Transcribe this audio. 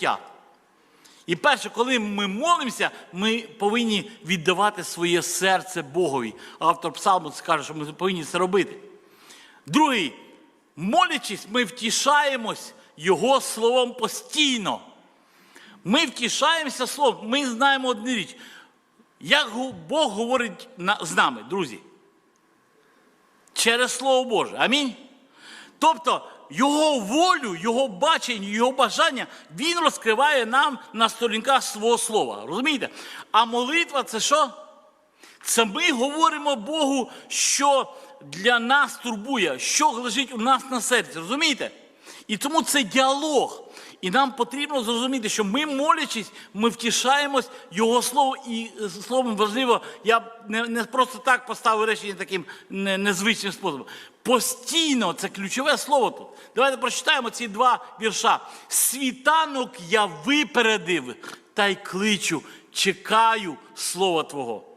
життя. І перше, коли ми молимося, ми повинні віддавати своє серце Богові. Автор псалму каже, що ми повинні це робити. Другий, молячись, ми втішаємось Його словом постійно. Ми втішаємося словом, ми знаємо одну річ. Як Бог говорить з нами, друзі? Через Слово Боже. Амінь. Тобто Його волю, Його бачення, Його бажання Він розкриває нам на сторінках свого слова. Розумієте? А молитва це що? Це ми говоримо Богу, що для нас турбує, що лежить у нас на серці. Розумієте? І тому це діалог. І нам потрібно зрозуміти, що ми, молячись, ми втішаємось Його слово. І словом важливо, я не, не просто так поставив речення таким незвичним способом. Постійно це ключове слово тут. Давайте прочитаємо ці два вірша. Світанок я випередив та й кличу, чекаю слова Твого.